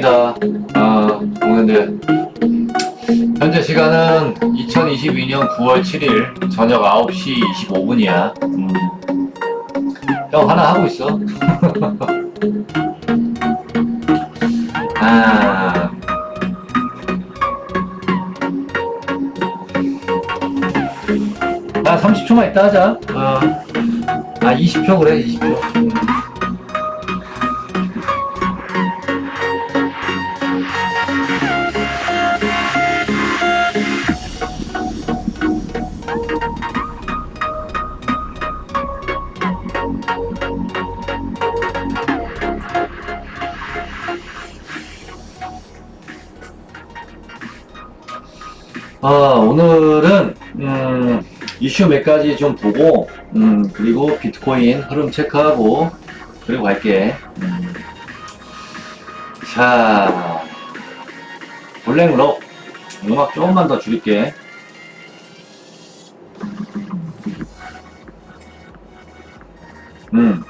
반갑습니다. 아, 오늘들 현재 시간은 2022년 9월 7일 저녁 9시 25분이야. 음. 형 하나 하고 있어. 아. 나 30초만 있다 하자. 어. 아, 20초 그래, 20초. 아, 오늘은, 음, 이슈 몇 가지 좀 보고, 음, 그리고 비트코인 흐름 체크하고, 그리고 갈게. 음. 자, 블랙록. 음악 조금만 더 줄일게. 음.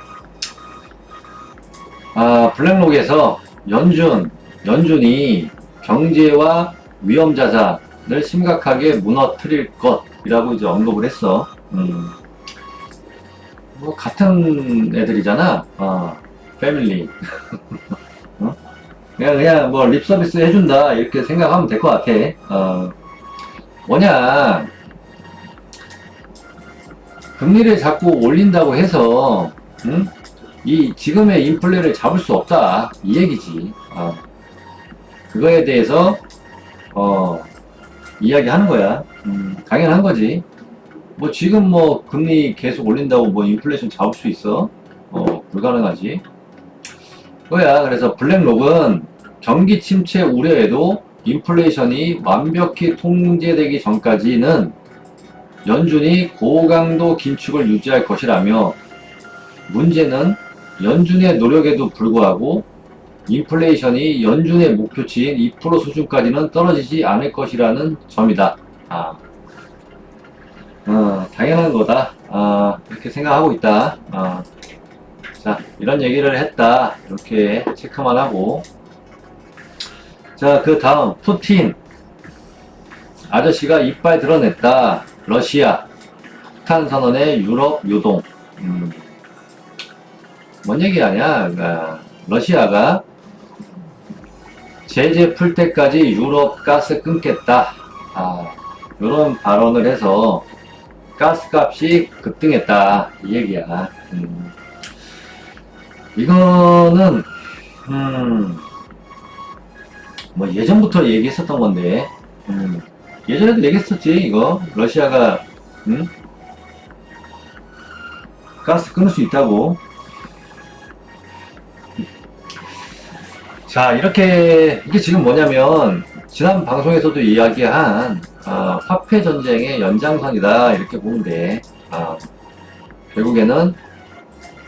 아, 블랙록에서 연준, 연준이 경제와 위험 자산 을 심각하게 무너뜨릴 것이라고 이제 언급을 했어. 음. 뭐 같은 애들이잖아. 어, 패밀리. 어? 그냥 그냥 뭐 립 서비스 해준다 이렇게 생각하면 될 것 같아. 어. 뭐냐? 금리를 자꾸 올린다고 해서 응? 이 지금의 인플레를 잡을 수 없다 이 얘기지. 어. 그거에 대해서 어 이야기하는 거야. 음, 당연한 거지. 뭐 지금 뭐 금리 계속 올린다고 뭐 인플레이션 잡을 수 있어? 어 불가능하지. 그거야. 그래서 블랙록은 경기 침체 우려에도 인플레이션이 완벽히 통제되기 전까지는 연준이 고강도 긴축을 유지할 것이라며 문제는 연준의 노력에도 불구하고 인플레이션이 연준의 목표치인 2% 수준까지는 떨어지지 않을 것이라는 점이다. 아, 어, 당연한 거다. 아, 이렇게 생각하고 있다. 아, 자, 이런 얘기를 했다. 이렇게 체크만 하고. 자, 그 다음, 푸틴. 아저씨가 이빨 드러냈다. 러시아. 폭탄 선언의 유럽 요동. 음. 뭔 얘기 하냐? 그러니까 러시아가 제재 풀 때까지 유럽 가스 끊겠다. 아, 이런 발언을 해서 가스값이 급등했다. 이 얘기야. 음. 이거는, 음, 뭐 예전부터 얘기했었던 건데, 음, 예전에도 얘기했었지, 이거. 러시아가, 음? 가스 끊을 수 있다고. 자, 이렇게, 이게 지금 뭐냐면, 지난 방송에서도 이야기한, 아, 화폐 전쟁의 연장선이다. 이렇게 돼. 아, 결국에는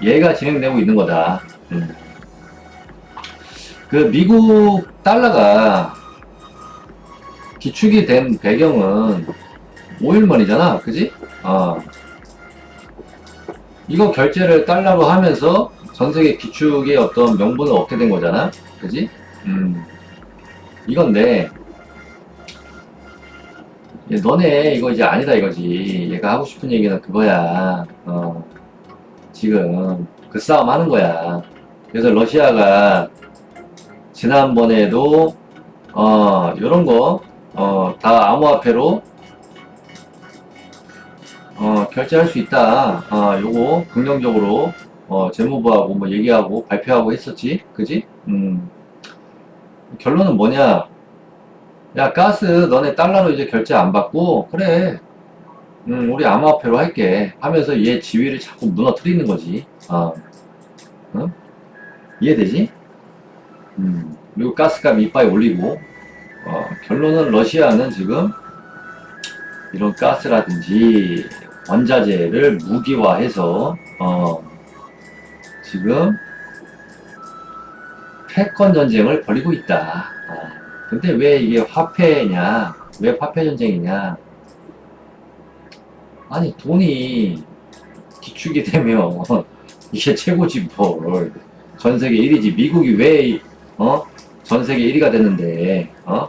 얘가 진행되고 있는 거다. 음. 그 미국 달러가 기축이 된 배경은 5일만이잖아. 그지? 어. 이거 결제를 달러로 하면서 전 세계 기축의 어떤 명분을 얻게 된 거잖아. 그지? 음. 이건데, 얘 너네 이거 이제 아니다 이거지. 얘가 하고 싶은 얘기는 그거야. 어. 지금 그 싸움 하는 거야. 그래서 러시아가 지난번에도 어, 요런 거, 어, 다 암호화폐로, 어, 결제할 수 있다. 어, 요거, 긍정적으로, 어, 재무부하고 뭐 얘기하고 발표하고 했었지. 그지? 음. 결론은 뭐냐? 야, 가스, 너네 달러로 이제 결제 안 받고, 그래. 음, 우리 암호화폐로 할게. 하면서 얘 지위를 자꾸 무너뜨리는 거지. 어. 응? 이해되지? 음. 그리고 가스값 이빨 올리고, 어, 결론은 러시아는 지금 이런 가스라든지 원자재를 무기화해서, 어, 지금 패권 전쟁을 벌이고 있다. 어, 근데 왜 이게 화폐냐? 왜 화폐 전쟁이냐? 아니, 돈이 기축이 되면 이게 최고지 뭘. 전 세계 1위지. 미국이 왜, 어? 전 세계 1위가 됐는데, 어?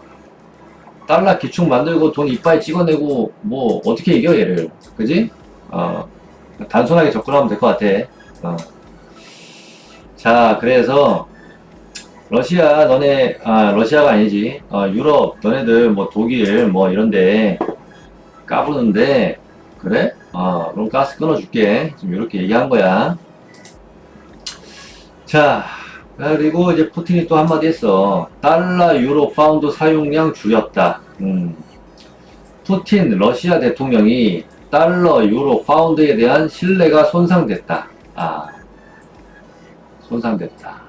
달러 기축 만들고 돈 이빨 찍어내고, 뭐, 어떻게 이겨, 얘를. 그지? 어, 단순하게 접근하면 될 것 같아. 어. 자, 그래서, 러시아, 너네, 아, 러시아가 아니지. 어, 유럽, 너네들, 뭐, 독일, 뭐, 이런데, 까부는데, 그래? 어, 그럼 가스 끊어줄게. 지금 이렇게 얘기한 거야. 자, 그리고 이제 푸틴이 또 한마디 했어. 달러, 유로, 파운드 사용량 줄였다. 음. 푸틴, 러시아 대통령이 달러, 유로, 파운드에 대한 신뢰가 손상됐다. 아, 손상됐다.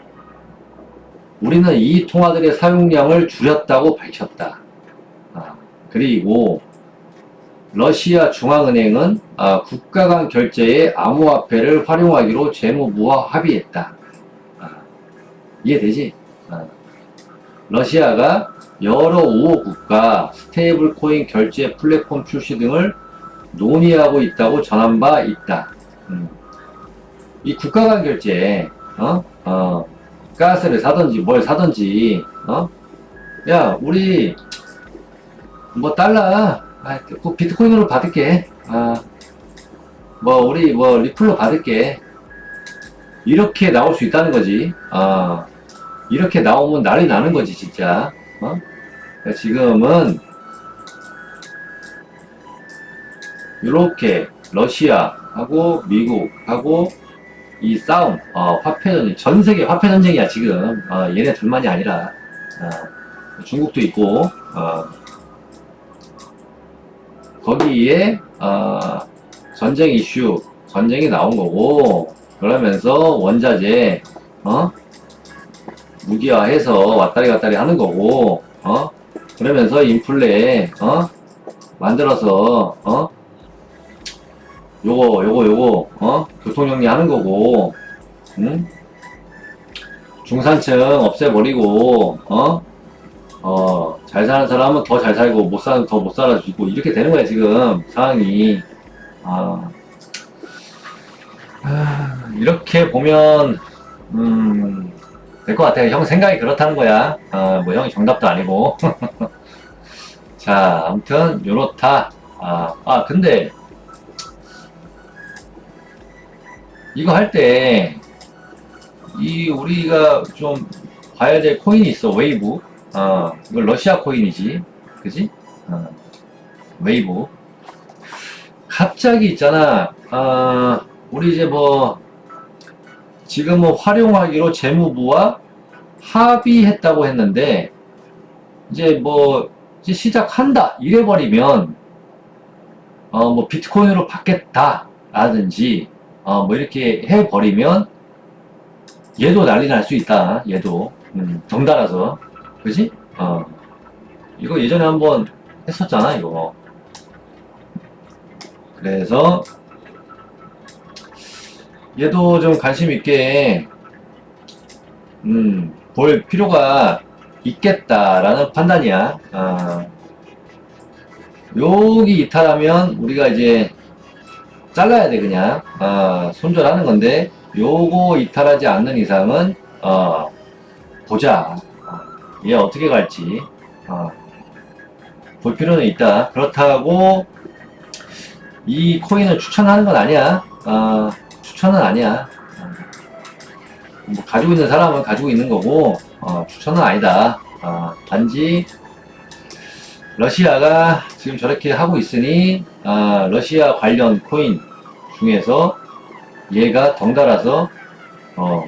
우리는 이 통화들의 사용량을 줄였다고 밝혔다. 아, 그리고 러시아 중앙은행은 아, 국가 간 결제에 암호화폐를 활용하기로 재무부와 합의했다. 아, 이해되지? 아, 러시아가 여러 우호 국가 스테이블 코인 결제 플랫폼 출시 등을 논의하고 있다고 전한 바 있다. 음. 이 국가 간 결제, 어? 어, 가스를 사든지 뭘 사든지, 어? 야, 우리 뭐 달러, 아, 그 비트코인으로 받을게. 아, 뭐 우리 뭐 리플로 받을게. 이렇게 나올 수 있다는 거지. 아, 이렇게 나오면 난리 나는 거지 진짜. 어? 그러니까 지금은 이렇게 러시아하고 미국하고 이 싸움, 어, 화폐 전쟁, 전 세계 화폐 전쟁이야 지금. 어, 얘네 둘만이 아니라 어, 중국도 있고. 어, 거기에 어, 전쟁 이슈, 전쟁이 나온 거고 그러면서 원자재 어? 무기화해서 왔다리 갔다리 하는 거고 어? 그러면서 인플레 어? 만들어서 어? 요거 요거 요거 어? 교통정리 하는 거고 응? 중산층 없애버리고 어? 어, 잘 사는 사람은 더 잘 살고, 못 사는 더 못 살아주고, 이렇게 되는 거야, 지금, 상황이. 아, 아, 이렇게 보면, 음, 될 것 같아요. 형 생각이 그렇다는 거야. 아, 뭐, 형이 정답도 아니고. 자, 아무튼, 요렇다. 아, 아, 근데, 이거 할 때, 이, 우리가 좀 봐야 될 코인이 있어, 웨이브. 어, 이거 러시아 코인이지. 그지? 어, 웨이브. 갑자기 있잖아. 아, 우리 이제 뭐, 지금 뭐 활용하기로 재무부와 합의했다고 했는데, 이제 뭐, 이제 시작한다. 이래버리면, 어, 뭐 비트코인으로 받겠다. 라든지, 어, 뭐 이렇게 해버리면, 얘도 난리 날 수 있다. 얘도. 음, 덩달아서. 그지? 어. 이거 예전에 한번 했었잖아, 이거. 그래서, 얘도 좀 관심 있게, 음, 볼 필요가 있겠다라는 판단이야. 어. 여기 이탈하면 우리가 이제 잘라야 돼, 그냥. 어, 손절하는 건데, 요거 이탈하지 않는 이상은, 어, 보자. 얘 어떻게 갈지 어, 볼 필요는 있다. 그렇다고 이 코인을 추천하는 건 아니야. 어, 추천은 아니야. 어, 뭐 가지고 있는 사람은 가지고 있는 거고 어, 추천은 아니다. 어, 단지 러시아가 지금 저렇게 하고 있으니 아, 러시아 관련 코인 중에서 얘가 덩달아서 어,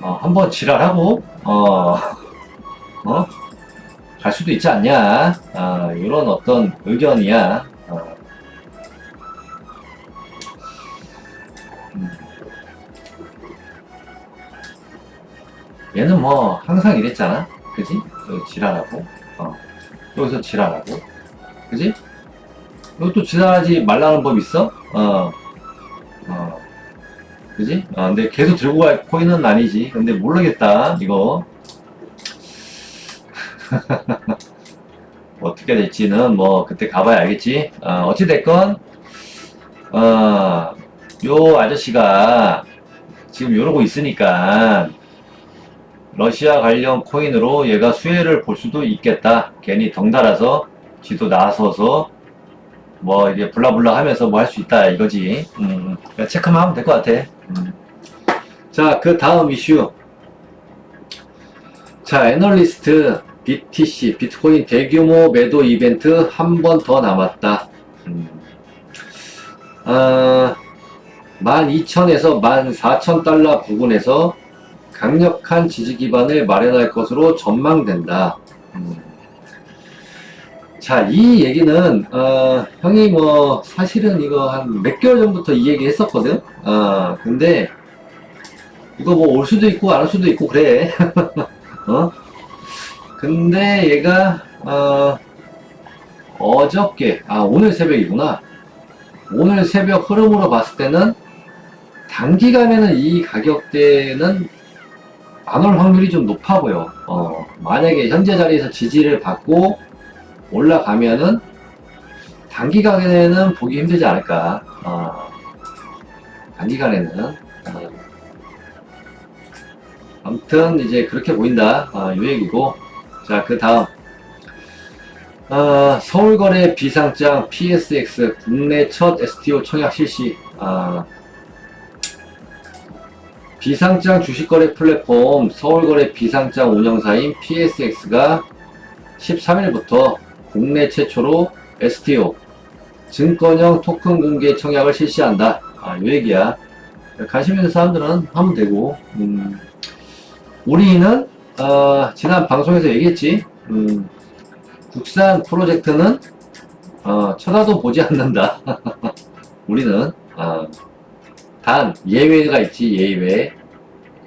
어, 한번 지랄하고 어, 어? 갈 수도 있지 않냐 아, 이런 어떤 의견이야 어. 음. 얘는 뭐 항상 이랬잖아 그지? 여기 지랄하고 어. 여기서 지랄하고 그지? 또 지랄하지 말라는 법 있어? 어. 어. 그지? 어, 근데 계속 들고 갈 코인은 아니지 근데 모르겠다 이거 어떻게 될지는 뭐 그때 가봐야 알겠지. 어, 어찌됐건 어, 요 아저씨가 지금 이러고 있으니까 러시아 관련 코인으로 얘가 수혜를 볼 수도 있겠다. 괜히 덩달아서 지도 나서서 뭐 이게 블라블라 하면서 뭐 할 수 있다 이거지. 음, 그냥 체크만 하면 될 것 같아. 음. 자, 그 다음 이슈. 자, 애널리스트 BTC 비트코인 대규모 매도 이벤트 한 번 더 남았다. 음. 아, 12,000에서 14,000달러 부근에서 강력한 지지 기반을 마련할 것으로 전망된다. 음. 자, 이 얘기는, 어, 형이 뭐, 사실은 이거 한 몇 개월 전부터 이 얘기 했었거든? 어, 근데, 이거 뭐 올 수도 있고 안 올 수도 있고 그래. 어? 근데 얘가, 어, 어저께, 아, 오늘 새벽이구나. 오늘 새벽 흐름으로 봤을 때는 단기간에는 이 가격대는 안 올 확률이 좀 높아 보여. 어, 만약에 현재 자리에서 지지를 받고 올라가면은 단기간에는 보기 힘들지 않을까. 어, 단기간에는. 어, 아무튼 이제 그렇게 보인다. 어, 요 얘기고. 자, 그 다음. 어, 서울거래 비상장 PSX 국내 첫 STO 청약 실시. 아, 비상장 주식거래 플랫폼 서울거래 비상장 운영사인 PSX가 13일부터 국내 최초로 STO 증권형 토큰 공개 청약을 실시한다. 아, 요 얘기야. 관심 있는 사람들은 하면 되고, 음, 우리는, 어, 지난 방송에서 얘기했지, 음, 국산 프로젝트는, 어, 쳐다도 보지 않는다. 우리는, 어, 단, 예외가 있지, 예외.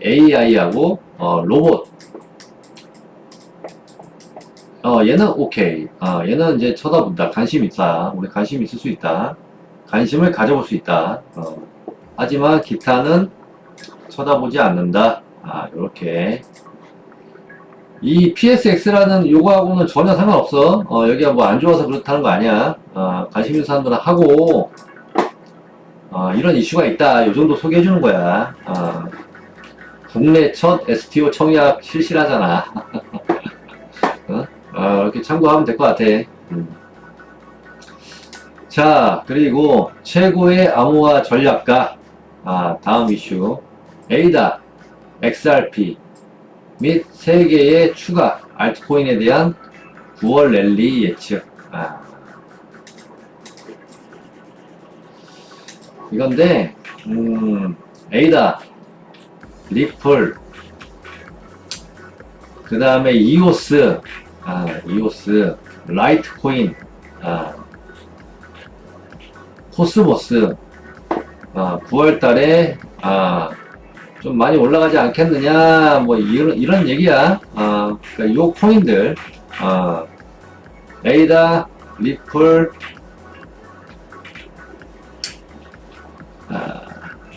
AI하고, 어, 로봇. 어, 얘는 오케이. 어, 얘는 이제 쳐다본다. 관심 있다. 우리 관심 있을 수 있다. 관심을 가져볼 수 있다. 어. 하지만 기타는 쳐다보지 않는다. 아, 요렇게. 이 PSX라는 요거하고는 전혀 상관없어. 어, 여기가 뭐 안 좋아서 그렇다는 거 아니야. 어, 관심 있는 사람들은 하고, 어, 이런 이슈가 있다. 요 정도 소개해 주는 거야. 어, 국내 첫 STO 청약 실시하잖아. 어? 어, 이렇게 참고하면 될 것 같아. 음. 자, 그리고 최고의 암호화 전략가. 아, 다음 이슈. 에이다, XRP 및 세개의 추가 알트코인에 대한 9월 랠리 예측. 아. 이건데, 음, 에이다, 리플, 그 다음에 이오스, 아, 이오스, 라이트코인, 아, 코스모스, 아, 9월 달에, 아, 좀 많이 올라가지 않겠느냐, 뭐, 이런, 이런 얘기야. 아, 그러니까 요 코인들, 아, 에이다, 리플, 아,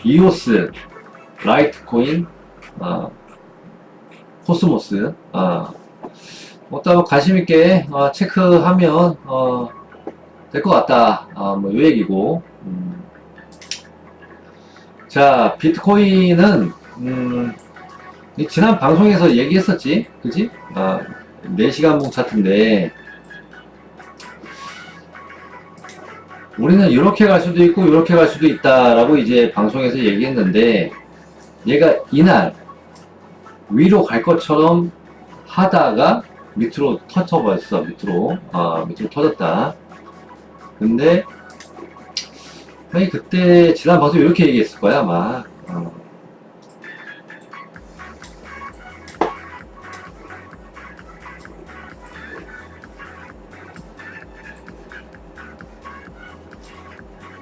이오스, 라이트코인, 아, 코스모스, 아, 어떤 관심 있게 어, 체크하면 어, 될 것 같다. 아, 뭐, 요 얘기고. 음. 자, 비트코인은, 음, 이 지난 방송에서 얘기했었지? 그지? 아, 4시간 봉 차트인데, 우리는 이렇게 갈 수도 있고, 이렇게 갈 수도 있다라고 이제 방송에서 얘기했는데, 얘가 이날 위로 갈 것처럼 하다가 밑으로 터져버렸어, 밑으로. 아, 밑으로 터졌다. 근데, 아니, 그때, 지난 방송 이렇게 얘기했을 거야, 아마. 어.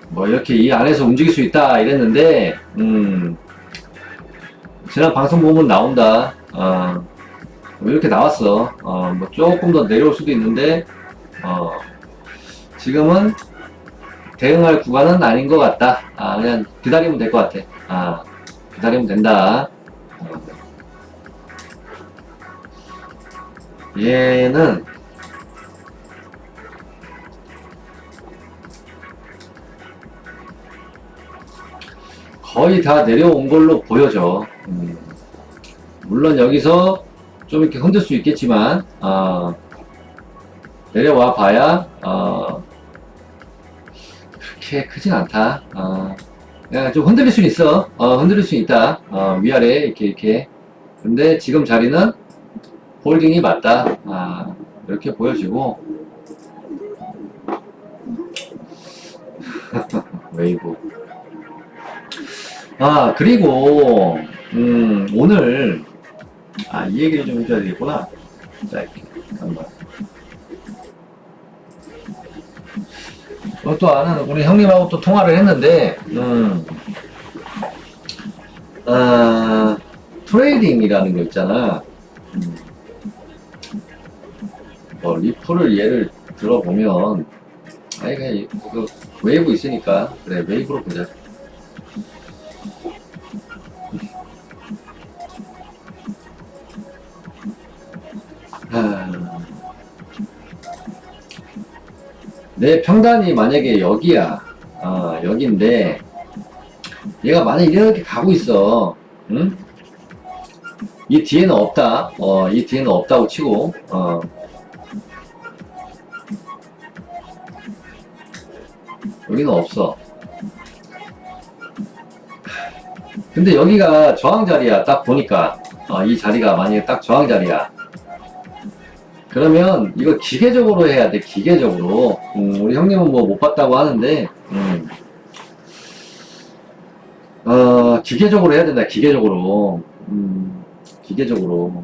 뭐, 이렇게 이 안에서 움직일 수 있다, 이랬는데, 음, 지난 방송 보면 나온다. 어, 뭐 이렇게 나왔어. 어, 뭐 조금 더 내려올 수도 있는데, 어, 지금은 대응할 구간은 아닌 것 같다. 아, 그냥 기다리면 될 것 같아. 아, 기다리면 된다. 어. 얘는 거의 다 내려온 걸로 보여져. 음, 물론 여기서 좀 이렇게 흔들 수 있겠지만, 어, 내려와 봐야, 어, 그렇게 크진 않다. 어, 좀 흔들릴 수 있어. 어, 흔들릴 수 있다. 어, 위아래, 이렇게, 이렇게. 근데 지금 자리는 홀딩이 맞다. 아, 이렇게 보여지고. 웨이브. 아, 그리고, 음, 오늘, 아, 이 얘기를 좀 해줘야 되겠구나. 자. 잠깐만. 어, 또 아는, 우리 형님하고 또 통화를 했는데, 음, 아, 트레이딩이라는 거 있잖아. 음, 뭐, 리플을 예를 들어보면, 그냥, 그, 웨이브 있으니까, 그래, 웨이브로 보자. 내 평단이 만약에 여기야, 어, 여기인데, 얘가 만약 이렇게 가고 있어, 응? 이 뒤에는 없다, 어, 이 뒤에는 없다고 치고, 어. 여기는 없어. 근데 여기가 저항 자리야, 딱 보니까. 어, 이 자리가 만약에 딱 저항 자리야. 그러면 이거 기계적으로 해야 돼, 기계적으로. 음, 우리 형님은 뭐 못 봤다고 하는데, 음. 어, 기계적으로 해야 된다, 기계적으로. 음, 기계적으로.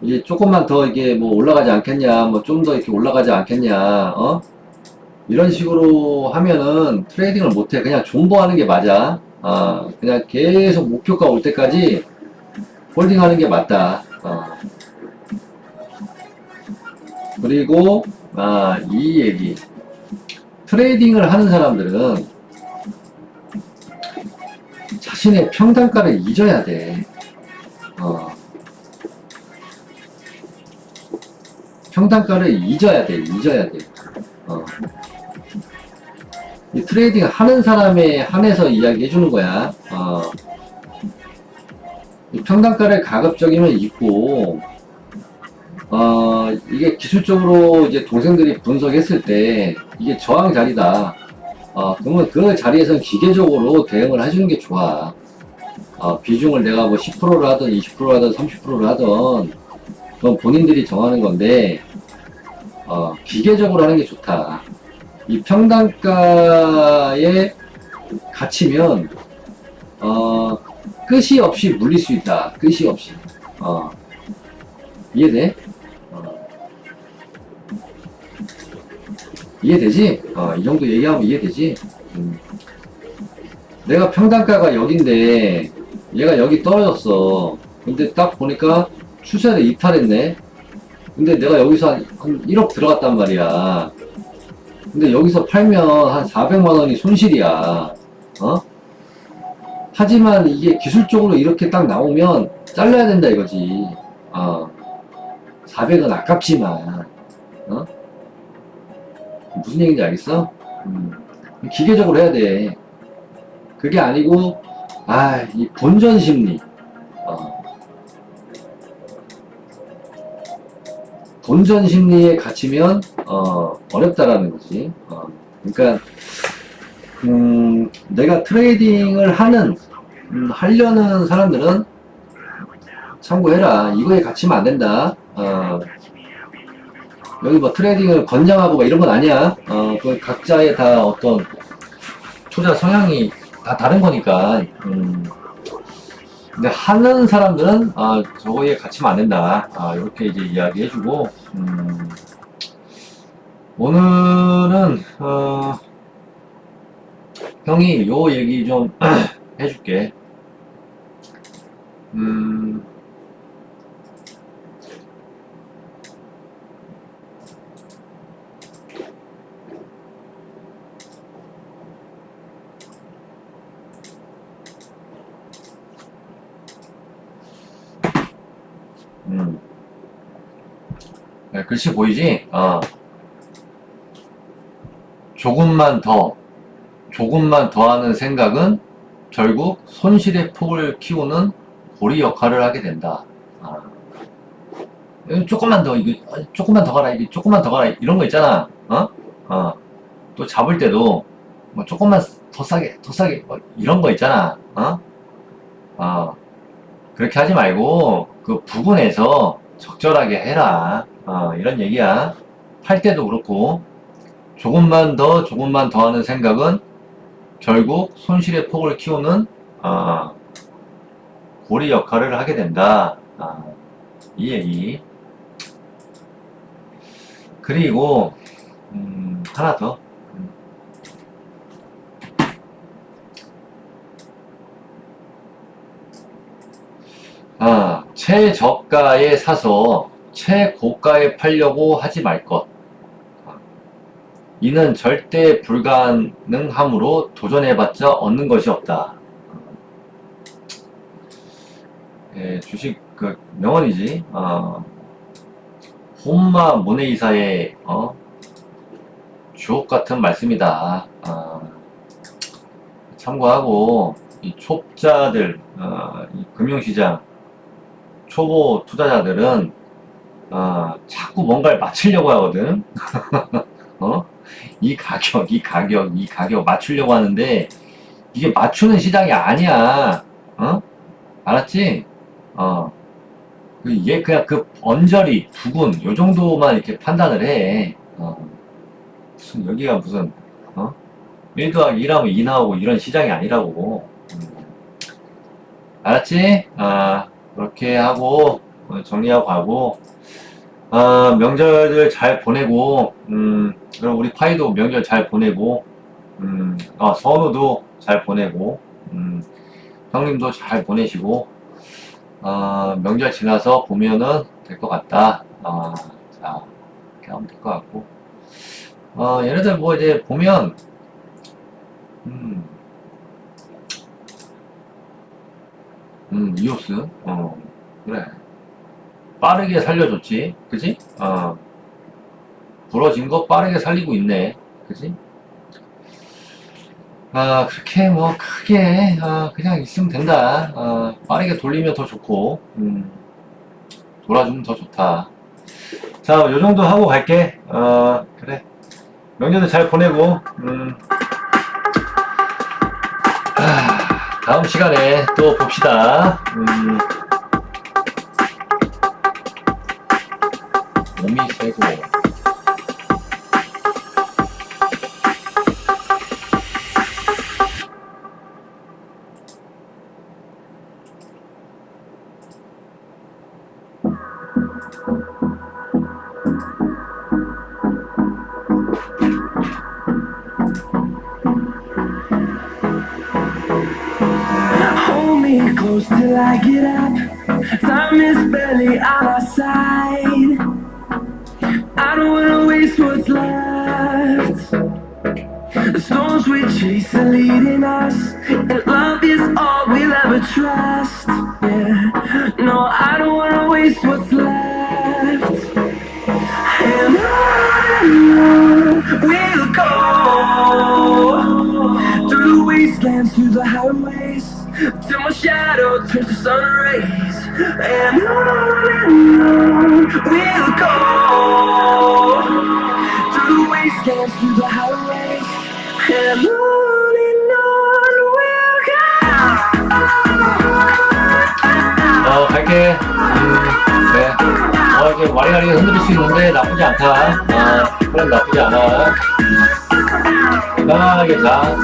이게 조금만 더 이게 뭐 올라가지 않겠냐, 뭐 좀 더 이렇게 올라가지 않겠냐, 어? 이런 식으로 하면은 트레이딩을 못해. 그냥 존버하는 게 맞아. 아, 그냥 계속 목표가 올 때까지 홀딩하는 게 맞다. 어. 그리고 아, 이 얘기. 트레이딩을 하는 사람들은 자신의 평단가를 잊어야 돼. 어. 평단가를 잊어야 돼. 잊어야 돼. 어. 이 트레이딩 하는 사람에 한해서 이야기해 주는 거야. 어. 이 평단가를 가급적이면 잊고, 어, 이게 기술적으로 이제 동생들이 분석했을 때, 이게 저항 자리다. 어, 그러면 그 자리에선 기계적으로 대응을 해주는 게 좋아. 어, 비중을 내가 뭐 10%를 하든 20%를 하든 30%를 하든, 그건 본인들이 정하는 건데, 어, 기계적으로 하는 게 좋다. 이 평단가에 갇히면, 어, 끝이 없이 물릴 수 있다. 끝이 없이. 어, 이해돼? 이해되지? 어, 이 정도 얘기하면 이해되지? 음. 내가 평단가가 여긴데, 얘가 여기 떨어졌어. 근데 딱 보니까 추세를 이탈했네? 근데 내가 여기서 한, 한 1억 들어갔단 말이야. 근데 여기서 팔면 한 400만 원이 손실이야. 어? 하지만 이게 기술적으로 이렇게 딱 나오면 잘라야 된다 이거지. 어. 400은 아깝지만, 어? 무슨 얘기인지 알겠어? 음. 기계적으로 해야 돼. 그게 아니고, 아, 이 본전 심리. 어. 본전 심리에 갇히면, 어, 어렵다라는 거지. 어. 그러니까, 음, 내가 트레이딩을 하는, 음, 하려는 사람들은 참고해라. 이거에 갇히면 안 된다. 어, 여기 뭐 트레이딩을 권장하고 뭐 이런 건 아니야. 어, 그 각자의 다 어떤 투자 성향이 다 다른 거니까. 음. 근데 하는 사람들은 아, 저거에 갇히면 안 된다. 아, 이렇게 이제 이야기해주고 음. 오늘은 어, 형이 요 얘기 좀 해줄게. 음. 음. 네, 글씨 보이지? 어. 조금만 더, 조금만 더 하는 생각은 결국 손실의 폭을 키우는 고리 역할을 하게 된다. 어, 조금만 더 이거 어, 조금만 더 가라 이게 조금만 더 가라 이런 거 있잖아 어? 어. 또 잡을 때도 뭐 조금만 더 싸게 더 싸게 뭐 이런 거 있잖아 어? 어. 그렇게 하지 말고 그 부분에서 적절하게 해라. 어, 이런 얘기야. 팔 때도 그렇고 조금만 더 조금만 더 하는 생각은 결국 손실의 폭을 키우는 어, 고리 역할을 하게 된다. 어, 이 얘기. 그리고 음, 하나 더 음. 아, 최저가에 사서 최고가에 팔려고 하지 말 것. 아, 이는 절대 불가능하므로 도전해봤자 얻는 것이 없다. 예, 주식 그 명언이지. 어, 혼마 모네이사의 어, 주옥 같은 말씀이다. 어, 참고하고 이 촉자들, 어, 이 금융시장 초보 투자자들은 어, 자꾸 뭔가를 맞추려고 하거든. 어? 이 가격, 이 가격, 이 가격 맞추려고 하는데 이게 맞추는 시장이 아니야. 어? 알았지? 어. 그얘 그냥 그 언저리, 부분 요 정도만 이렇게 판단을 해. 어. 무슨 여기가 무슨 어? 1 더하기 1 하면 2 나오고 이런 시장이 아니라고. 음. 알았지? 아. 그렇게 하고 어, 정리하고 가고 아, 명절들 잘 보내고 음, 그럼 우리 파이도 명절 잘 보내고 음, 아, 선우도 잘 보내고 음, 형님도 잘 보내시고 아, 명절 지나서 보면은 될 것 같다. 아, 자 이렇게 하면 될 것 같고 어, 얘네들 뭐 이제 보면 음, 음, 이오스. 어, 그래. 빠르게 살려줬지. 그지? 어. 부러진 거 빠르게 살리고 있네. 그지? 아, 그렇게 뭐, 크게, 아, 그냥 있으면 된다. 아, 빠르게 돌리면 더 좋고, 음, 돌아주면 더 좋다. 자, 요 정도 하고 갈게. 어, 그래. 명절도 잘 보내고, 음. 다음 시간에 또 봅시다. 음. 몸이 세고. Side. I don't wanna waste what's left. The storms we chase are leading us, and love is all we'll ever trust. Yeah, no, I don't wanna waste what's left. And on we'll go through the wastelands, through the highways, till my shadow turns to sun rays. And on and on we'll go through the wastelands, through the highways, and on and on we'll go. 어, 갈게. 음, 그래. 어, 이렇게 와리가리 흔들릴 수 있는데 나쁘지 않다. 어, 그럼 나쁘지 않아. 편하게 자.